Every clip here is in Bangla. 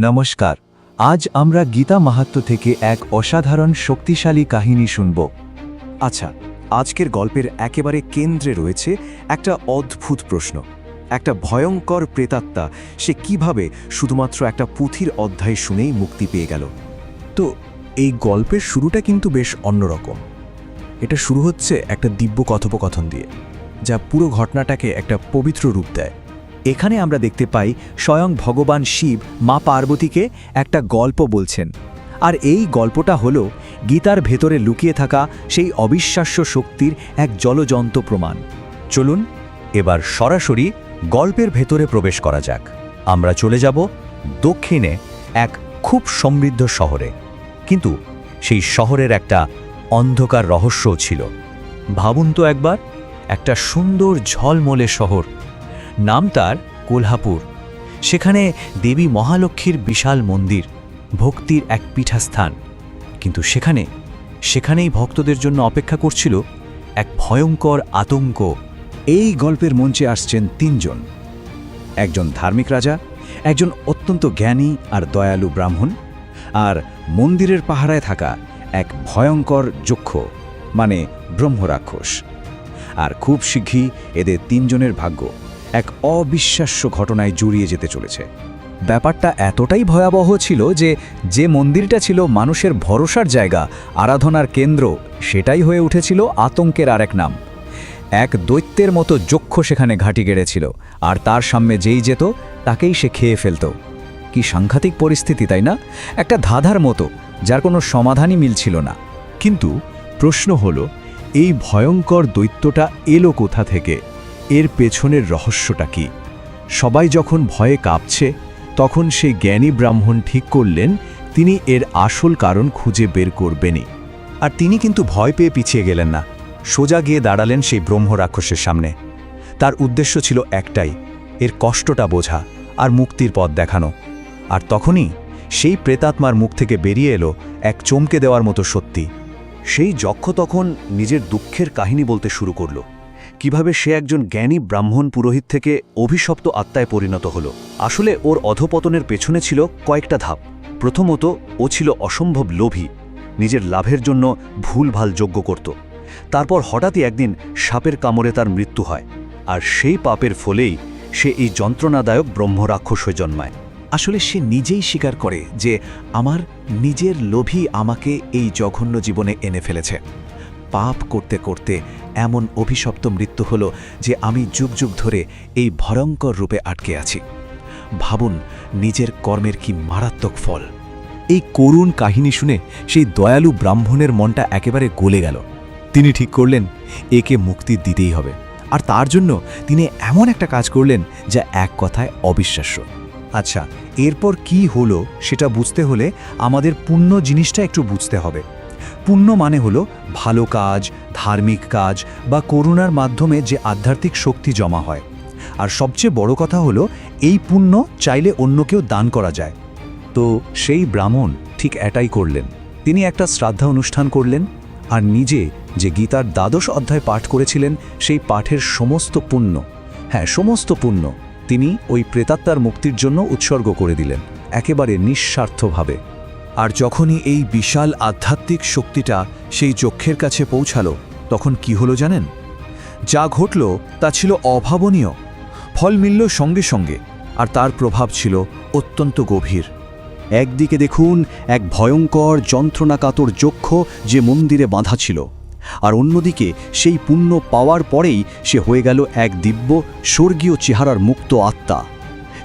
নমস্কার। আজ আমরা গীতা মাহাত্ম থেকে এক অসাধারণ শক্তিশালী কাহিনী শুনব। আচ্ছা আজকের গল্পের একেবারে কেন্দ্রে রয়েছে একটা অদ্ভুত প্রশ্ন। একটা ভয়ঙ্কর প্রেতাত্মা, সে কীভাবে শুধুমাত্র একটা পুঁথির অধ্যায় শুনেই মুক্তি পেয়ে গেল? তো, এই গল্পের শুরুটা কিন্তু বেশ অন্যরকম। এটা শুরু হচ্ছে একটা দিব্য কথোপকথন দিয়ে, যা পুরো ঘটনাটাকে একটা পবিত্র রূপ দেয়। এখানে আমরা দেখতে পাই স্বয়ং ভগবান শিব মা পার্বতীকে একটা গল্প বলছেন। আর এই গল্পটা হলো গীতার ভেতরে লুকিয়ে থাকা সেই অবিশ্বাস্য শক্তির এক জলজন্ত প্রমাণ। চলুন, এবার সরাসরি গল্পের ভেতরে প্রবেশ করা যাক। আমরা চলে যাব দক্ষিণে এক খুব সমৃদ্ধ শহরে। কিন্তু সেই শহরের একটা অন্ধকার রহস্যও ছিল। ভাবুন তো একবার, একটা সুন্দর ঝলমলে শহর নাম তার কোলহাপুর। সেখানে দেবী মহালক্ষ্মীর বিশাল মন্দির, ভক্তির এক পীঠাস্থান। কিন্তু সেখানে, সেখানেই ভক্তদের জন্য অপেক্ষা করছিল এক ভয়ঙ্কর আতঙ্ক। এই গল্পের মঞ্চে আসছেন তিনজন। একজন ধার্মিক রাজা, একজন অত্যন্ত জ্ঞানী আর দয়ালু ব্রাহ্মণ, আর মন্দিরের পাহারায় থাকা এক ভয়ঙ্কর যক্ষ মানে ব্রহ্মরাক্ষস। আর খুব শীঘ্রই এদের তিনজনের ভাগ্য। এক অবিশ্বাস্য ঘটনায় জড়িয়ে যেতে চলেছে। ব্যাপারটা এতটাই ভয়াবহ ছিল যে যে মন্দিরটা ছিল মানুষের ভরসার জায়গা, আরাধনার কেন্দ্র, সেটাই হয়ে উঠেছিল আতঙ্কের আরেক নাম। এক দৈত্যের মতো যক্ষ সেখানে ঘাঁটি গেড়েছিল, আর তার সামনে যেই যেত, তাকেই সে খেয়ে ফেলত। কি সাংঘাতিক পরিস্থিতি, তাই না? একটা ধাঁধার মতো, যার কোনো সমাধানই মিলছিল না। কিন্তু প্রশ্ন হল, এই ভয়ঙ্কর দৈত্যটা এলো কোথা থেকে? এর পেছনের রহস্যটা কি? সবাই যখন ভয়ে কাঁপছে, তখন সেই জ্ঞানী ব্রাহ্মণ ঠিক করলেন, তিনি এর আসল কারণ খুঁজে বের করবেনই। আর তিনি কিন্তু ভয় পেয়ে পিছিয়ে গেলেন না। সোজা গিয়ে দাঁড়ালেন সেই ব্রহ্ম রাক্ষসের সামনে। তার উদ্দেশ্য ছিল একটাই, এর কষ্টটা বোঝা আর মুক্তির পথ দেখানো। আর তখনই সেই প্রেতাত্মার মুখ থেকে বেরিয়ে এলো এক চমকে দেওয়ার মতো সত্যি। সেই যক্ষ তখন নিজের দুঃখের কাহিনী বলতে শুরু করল। কীভাবে সে একজন জ্ঞানী ব্রাহ্মণ পুরোহিত থেকে অভিশপ্ত আত্মায় পরিণত হল। আসলে ওর অধপতনের পেছনে ছিল কয়েকটা ধাপ। প্রথমত, ও ছিল অসম্ভব লোভী, নিজের লাভের জন্য ভুলভাল যোগ্য করত। তারপর হঠাৎই একদিন সাপের কামড়ে তার মৃত্যু হয়, আর সেই পাপের ফলেই সে এই যন্ত্রণাদায়ক ব্রহ্মরাক্ষস হয়ে জন্মায়। আসলে সে নিজেই স্বীকার করে যে আমার নিজের লোভী আমাকে এই জঘন্য জীবনে এনে ফেলেছে। পাপ করতে করতে এমন অভিশপ্ত মৃত্যু হলো যে আমি যুগ যুগ ধরে এই ভয়ঙ্কর রূপে আটকে আছি। ভাবুন, নিজের কর্মের কি মারাত্মক ফল। এই করুণ কাহিনী শুনে সেই দয়ালু ব্রাহ্মণের মনটা একেবারে গলে গেল। তিনি ঠিক করলেন, একে মুক্তি দিতেই হবে। আর তার জন্য তিনি এমন একটা কাজ করলেন যা এক কথায় অবিশ্বাস্য। আচ্ছা এরপর কি হলো সেটা বুঝতে হলে আমাদের পুণ্য জিনিসটা একটু বুঝতে হবে। পুণ্য মানে হল ভালো কাজ, ধার্মিক কাজ বা করুণার মাধ্যমে যে আধ্যাত্মিক শক্তি জমা হয়। আর সবচেয়ে বড় কথা হলো, এই পুণ্য চাইলে অন্যকেও দান করা যায়। তো সেই ব্রাহ্মণ ঠিক এটাই করলেন। তিনি একটা শ্রাদ্ধা অনুষ্ঠান করলেন আর নিজে যে গীতার দ্বাদশ অধ্যায় পাঠ করেছিলেন, সেই পাঠের সমস্ত পুণ্য হ্যাঁ সমস্ত পুণ্য তিনি ওই প্রেতাত্মার মুক্তির জন্য উৎসর্গ করে দিলেন, একেবারে নিঃস্বার্থভাবে। আর যখনই এই বিশাল আধ্যাত্মিক শক্তিটা সেই চক্ষের কাছে পৌঁছালো, তখন কি হলো জানেন? যা ঘটল তা ছিল অভাবনীয়, ফল মিলল সঙ্গে সঙ্গে, আর তার প্রভাব ছিল অত্যন্ত গভীর। একদিকে দেখুন এক ভয়ঙ্কর যন্ত্রণাকাতর যক্ষ যে মন্দিরে বাঁধা ছিল, আর অন্যদিকে সেই পুণ্য পাওয়ার পরেই সে হয়ে গেল এক দিব্য, স্বর্গীয় চেহারার মুক্ত আত্মা।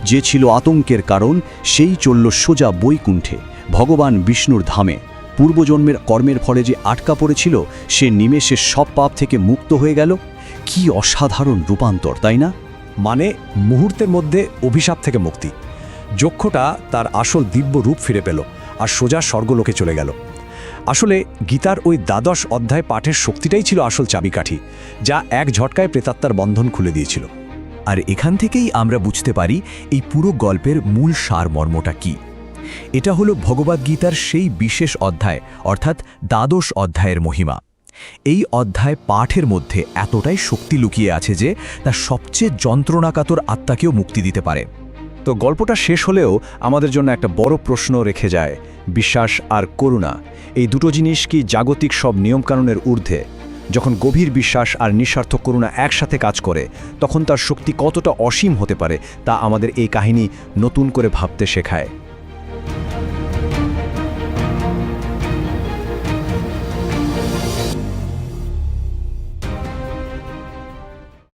যে ছিল আতঙ্কের কারণ, সেই চলল সোজা বৈকুণ্ঠে ভগবান বিষ্ণুর ধামে। পূর্বজন্মের কর্মের ফলে যে আটকা পড়েছিল, সে নিমেষে সব পাপ থেকে মুক্ত হয়ে গেল। কি অসাধারণ রূপান্তর, তাই না? মানে মুহূর্তের মধ্যে অভিশাপ থেকে মুক্তি। যক্ষটা তার আসল দিব্য রূপ ফিরে পেল আর সোজা স্বর্গলোকে চলে গেল। আসলে গীতার ওই দ্বাদশ অধ্যায় পাঠের শক্তিটাই ছিল আসল চাবিকাঠি, যা এক ঝটকায় প্রেতাত্মার বন্ধন খুলে দিয়েছিল। আর এখান থেকেই আমরা বুঝতে পারি এই পুরো গল্পের মূল সারমর্মটা কি। এটা হলো ভগবদ্গীতার সেই বিশেষ অধ্যায়, অর্থাৎ দ্বাদশ অধ্যায়ের মহিমা। এই অধ্যায় পাঠের মধ্যে এতটাই শক্তি লুকিয়ে আছে যে তা সবচেয়ে যন্ত্রণাকাতর আত্মাকেও মুক্তি দিতে পারে। তো গল্পটা শেষ হলেও আমাদের জন্য একটা বড় প্রশ্ন রেখে যায়, বিশ্বাস আর করুণা। এই দুটো জিনিস কি জাগতিক সব নিয়মকানুনের ঊর্ধ্বে? যখন গভীর বিশ্বাস আর নিঃস্বার্থ করুণা একসাথে কাজ করে, তখন তার শক্তি কতটা অসীম হতে পারে তা আমাদের এই কাহিনী নতুন করে ভাবতে শেখায়।